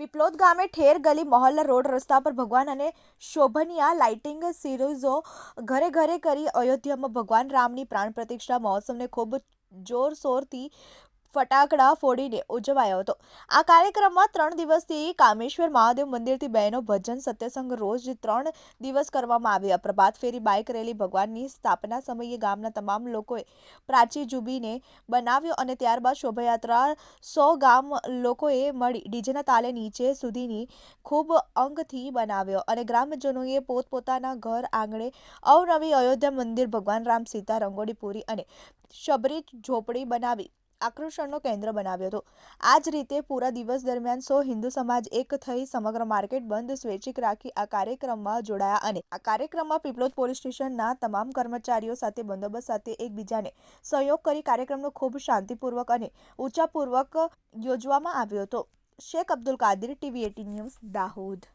પીપલોદ ગામે ઠેર ગલી મહોલ્લા રોડ રસ્તા પર ભગવાન અને શોભનિયા લાઇટિંગ સિરીઝો ઘરે ઘરે કરી અયોધ્યામાં ભગવાન રામની પ્રાણ પ્રતિષ્ઠા મહોત્સવને ખૂબ જોરશોરથી ફટાકડા ફોડીને ઉજવાયો હતો. આ કાર્યક્રમમાં ત્રણ દિવસથી કામેશ્વર મહાદેવ મંદિરથી બહેનો ભજન સત્યસંગ રોજ ત્રણ દિવસ કરવામાં આવ્યા. પ્રભાત ફેરી, બાઇક રેલી ભગવાનની સ્થાપના સમયે ગામના તમામ લોકોએ પ્રાચી જુબીને બનાવ્યો અને ત્યારબાદ શોભાયાત્રા સો ગામ લોકોએ મળી ડીજેના તાલે નીચે સુધીની ખૂબ અંગથી બનાવ્યો અને ગ્રામજનોએ પોતપોતાના ઘર આંગણે અવનવી અયોધ્યા મંદિર ભગવાન રામ સીતા રંગોળી પૂરી અને શબરી ઝોપડી બનાવી આકર્ષણનો કેન્દ્ર બનાવ્યો હતો. આ જ રીતે પૂરા દિવસ દરમિયાન સો હિન્દુ સમાજ એક થઈ સમગ્ર માર્કેટ બંધ, સ્વૈચ્છિક રાખી આ કાર્યક્રમમાં જોડાયા અને આ કાર્યક્રમમાં પીપલોદ પોલીસ સ્ટેશનના તમામ કર્મચારીઓ સાથે, બંદોબસ્ત સાથે એકબીજાને સહયોગ કરી કાર્યક્રમનો ખૂબ શાંતિપૂર્વક અને ઊંચાપૂર્વક યોજવામાં આવ્યો હતો. Sheikh Abdul Kadir, TV AT news, Dahod.